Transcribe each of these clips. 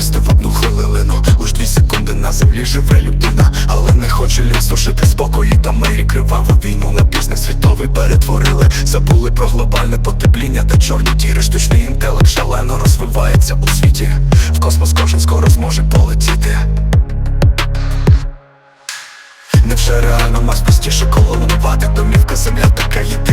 провести в одну хвилину. Уж дві секунди на землі живе людина, але не хоче ліцно жити спокої та мирі Криваву війну на бізнес світовий перетворили. Забули про глобальне потепління та чорні діри Штучний інтелект шалено розвивається у світі. В космос кожен скоро зможе полетіти. Невже реально нас простіше колонувати? Домівка земля така єдина,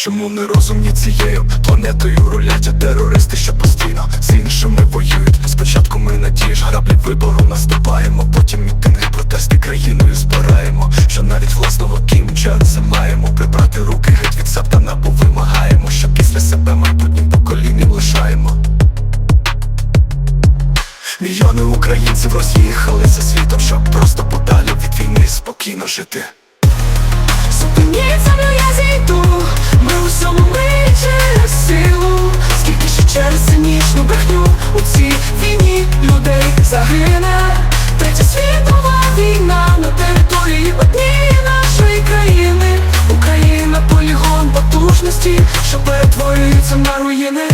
Чому не розумні цією планетою рулять терористи, що постійно з іншими воюють? Спочатку ми надієш граблі вибору наступаємо Потім мітинги, протести країною збираємо Що навіть власного Кім Ченса маємо. Прибрати руки геть від сатана, бо вимагаємо Що після себе майбутнім поколінням лишаємо. Мільйони українців роз'їхалися світом, щоб просто подалі від війни спокійно жити. Зупиніть землю, я Всьому ми через силу. Скільки ще через цинічну брехню У цій війні людей загине. Третя світова війна на території однієї нашої країни. Україна полігон потужності, що перетворюється на руїни.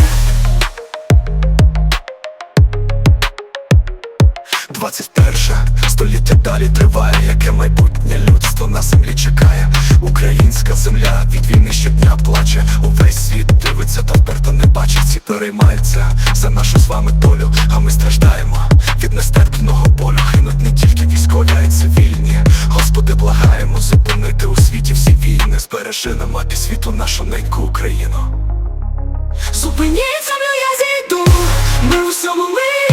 21 століття далі триває, яке майбутнє людство на землі чекає. Земля від війни щодня плаче. Увесь світ дивиться та вперто не бачить. Всі переймаються за нашу з вами долю, а ми страждаємо від нестерпного болю. Гинуть не тільки військові, а й цивільні. Господи, благаємо зупинити у світі всі війни. Збережи на мапі світу нашу неньку Україну. Зупиніть землю, я зійду Ми у всьому ми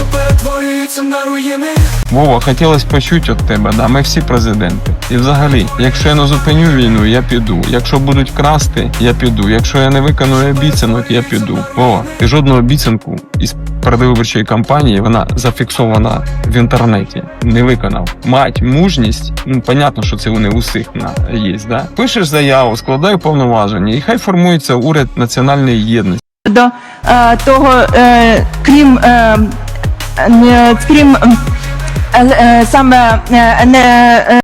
що перетворюється на руїни Вова, хотілося почути від тебе, да, ми всі президенти. І взагалі, якщо я не зупиню війну, я піду. Якщо будуть красти, я піду. Якщо я не виконую обіцянок, я піду. Вова, ти жодну обіцянку із передвиборчої кампанії, вона зафіксована в інтернеті. Не виконав. Мать, мужність, ну понятно, що це вони у всіх на є, да? Пишеш заяву, складаю повноваження, і хай формується уряд національної єдності. до е, того, е, крім, е, крім е, е, саме е, не. е,